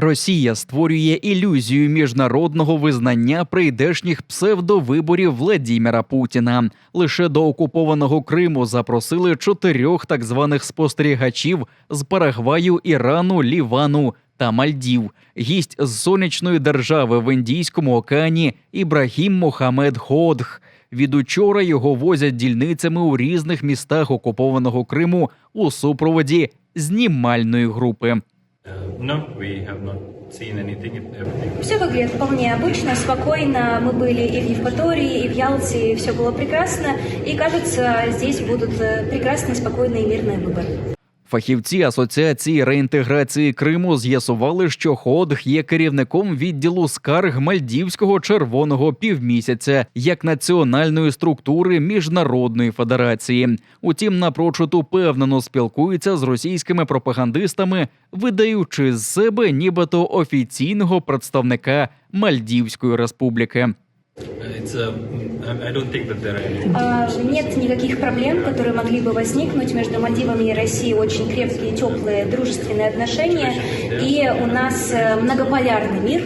Росія створює ілюзію міжнародного визнання прийдешніх псевдовиборів Владіміра Путіна. Лише до окупованого Криму запросили чотирьох так званих спостерігачів з Парагваю, Ірану, Лівану та Мальдів. Гість з сонячної держави в Індійському океані Ібрагім Мохамед Ходх. Від учора його возять дільницями у різних містах окупованого Криму у супроводі знімальної групи. Uh, No, we have not seen anything. Everything Все выглядит вполне обычно, спокойно. Мы были и в Евпатории, и в Ялте, и все было прекрасно. И кажется, здесь будут э, прекрасные, спокойные и мирные выборы. Фахівці Асоціації реінтеграції Криму з'ясували, що Ходх є керівником відділу скарг Мальдівського червоного півмісяця як національної структури міжнародної федерації. Утім, напрочуд упевнено спілкується з російськими пропагандистами, видаючи з себе нібито офіційного представника Мальдівської республіки. Нет никаких проблем, которые могли бы возникнуть между Мальдивами и Россией. Очень крепкие, теплые, дружественные отношения. И у нас э, многополярный мир,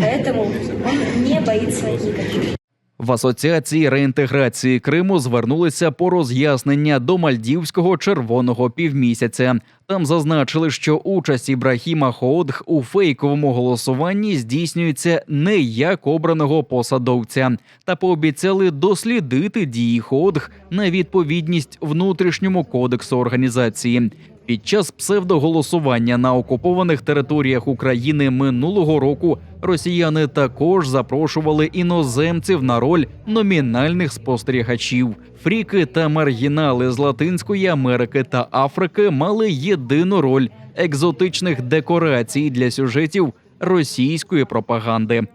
поэтому он не боится никаких. В асоціації реінтеграції Криму звернулися по роз'яснення до мальдівського червоного півмісяця. Там зазначили, що участь Ібрахіма Хоодх у фейковому голосуванні здійснюється не як обраного посадовця, та пообіцяли дослідити дії Хоодх на відповідність внутрішньому кодексу організації. Під час псевдоголосування на окупованих територіях України минулого року росіяни також запрошували іноземців на роль номінальних спостерігачів. Фріки та маргінали з Латинської Америки та Африки мали єдину роль екзотичних декорацій для сюжетів російської пропаганди.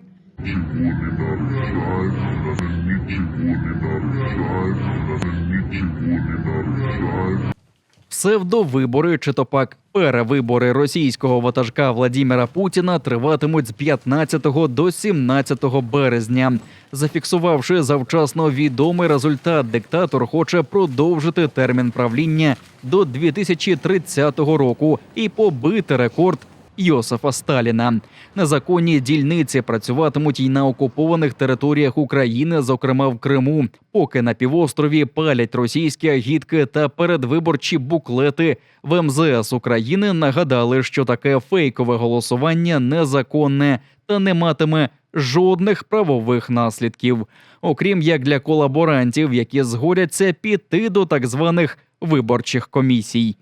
Псевдовибори чи то пак перевибори російського ватажка Владіміра Путіна триватимуть з 15 до 17 березня. Зафіксувавши завчасно відомий результат, диктатор хоче продовжити термін правління до 2030 року і побити рекорд Йосифа Сталіна. Незаконні дільниці працюватимуть і на окупованих територіях України, зокрема в Криму, поки на півострові палять російські агітки та передвиборчі буклети. В МЗС України нагадали, що таке фейкове голосування незаконне та не матиме жодних правових наслідків, окрім як для колаборантів, які згодяться піти до так званих виборчих комісій.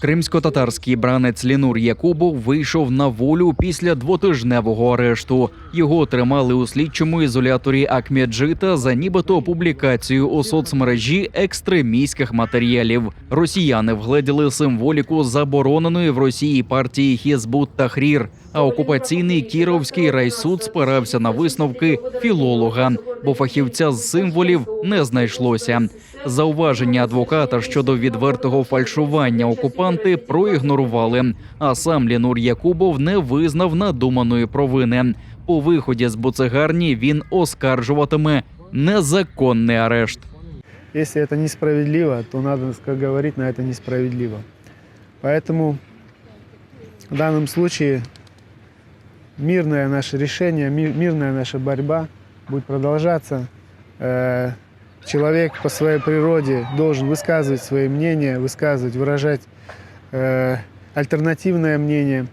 Кримсько-татарський бранець Лінур Якубов вийшов на волю після двотижневого арешту. Його тримали у слідчому ізоляторі Акмеджита за нібито публікацію у соцмережі екстремістських матеріалів. Росіяни вгледіли символіку забороненої в Росії партії Хізбут Тахрір. А окупаційний Кіровський райсуд спирався на висновки філолога, бо фахівця з символів не знайшлося. Зауваження адвоката щодо відвертого фальшування окупанти проігнорували. А сам Лінур Якубов не визнав надуманої провини. По виході з буцегарні він оскаржуватиме незаконний арешт. Если это несправедливо, то надо ска- говорить на это несправедливо. Поэтому в данном случае мирное наше решение, ми- мирная наша борьба будет продолжаться. Э, Человек по своей природе должен высказывать свои мнения, высказывать, выражать э, альтернативное мнение.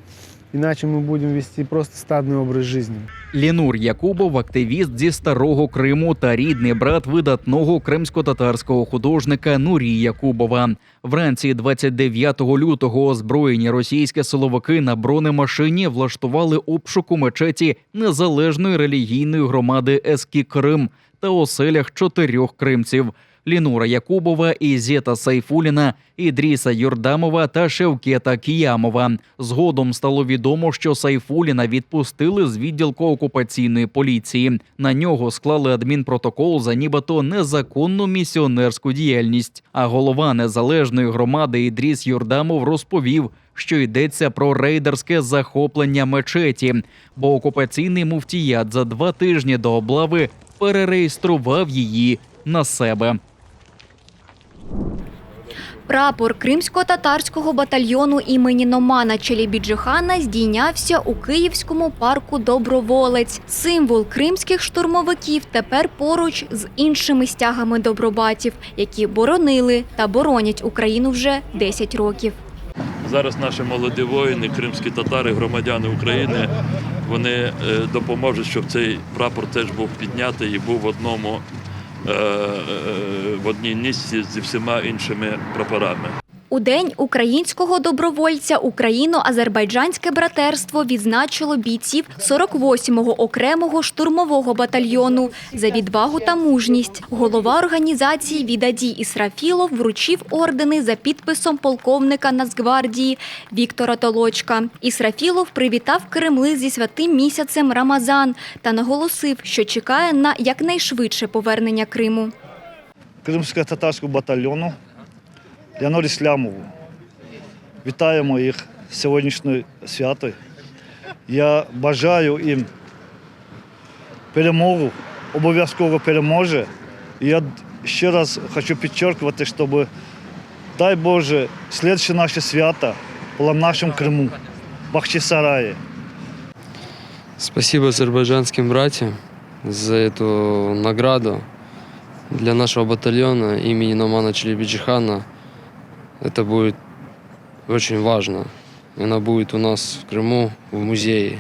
Иначе мы будем вести просто стадный образ жизни. Лінур Якубов активіст зі старого Криму та рідний брат видатного кримсько-татарського художника Нурі Якубова. Вранці 29 лютого озброєні російські силовики на бронемашині влаштували обшук у мечеті незалежної релігійної громади Ескі Крим та оселях чотирьох кримців. Лінура Якубова, Ізета Сайфуліна, Ідріса Юрдамова та Шевкета Кіямова. Згодом стало відомо, що Сайфуліна відпустили з відділку окупаційної поліції. На нього склали адмінпротокол за нібито незаконну місіонерську діяльність. А голова незалежної громади Ідріс Юрдамов розповів, що йдеться про рейдерське захоплення мечеті, бо окупаційний муфтіят за два тижні до облави перереєстрував її на себе. Прапор кримсько-татарського батальйону імені Номана Челібіджихана здійнявся у Київському парку Доброволець. Символ кримських штурмовиків тепер поруч з іншими стягами добробатів, які боронили та боронять Україну вже 10 років. Зараз наші молоді воїни, кримські татари, громадяни України, вони е, допоможуть, щоб цей прапор теж був піднятий і був в одному е, е, в одній місці зі всіма іншими прапорами. У день українського добровольця Україно-Азербайджанське братерство відзначило бійців 48-го окремого штурмового батальйону за відвагу та мужність. Голова організації Відадій Ісрафілов вручив ордени за підписом полковника Нацгвардії Віктора Толочка. Ісрафілов привітав Кремли зі святим місяцем Рамазан та наголосив, що чекає на якнайшвидше повернення Криму. кримсько-татарського батальйону Леонорі Слямову. Вітаємо їх з сьогоднішньою святою. Я бажаю їм перемогу, обов'язково переможе. І я ще раз хочу підчеркувати, щоб, дай Боже, слідче наше свято було в нашому Криму, в Бахчисараї. Спасибо азербайджанским братьям за эту награду для нашего батальона имени Номана Челебиджихана. Это будет очень важно. И она будет у нас в Крыму, в музее.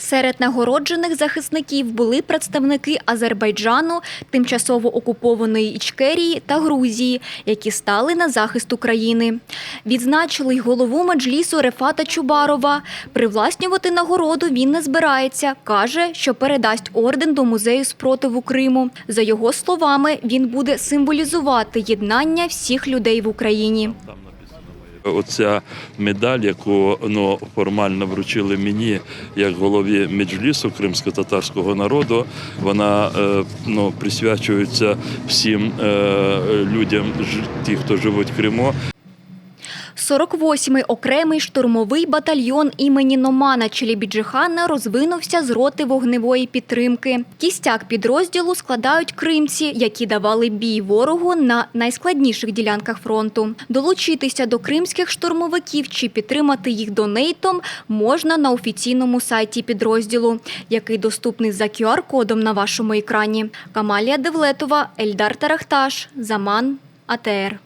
Серед нагороджених захисників були представники Азербайджану, тимчасово окупованої Ічкерії та Грузії, які стали на захист України. Відзначили й голову меджлісу Рефата Чубарова. Привласнювати нагороду він не збирається. Каже, що передасть орден до музею спротиву Криму. За його словами, він буде символізувати єднання всіх людей в Україні. Оця медаль, яку ну, формально вручили мені як голові меджлісу кримсько-татарського народу, вона е, ну, присвячується всім е, людям, ті, хто живуть в Криму. 48-й окремий штурмовий батальйон імені Номана Челібіджихана розвинувся з роти вогневої підтримки. Кістяк підрозділу складають кримці, які давали бій ворогу на найскладніших ділянках фронту. Долучитися до кримських штурмовиків чи підтримати їх донейтом можна на офіційному сайті підрозділу, який доступний за QR-кодом на вашому екрані. Камалія Девлетова, Ельдар Тарахташ, Заман, АТР.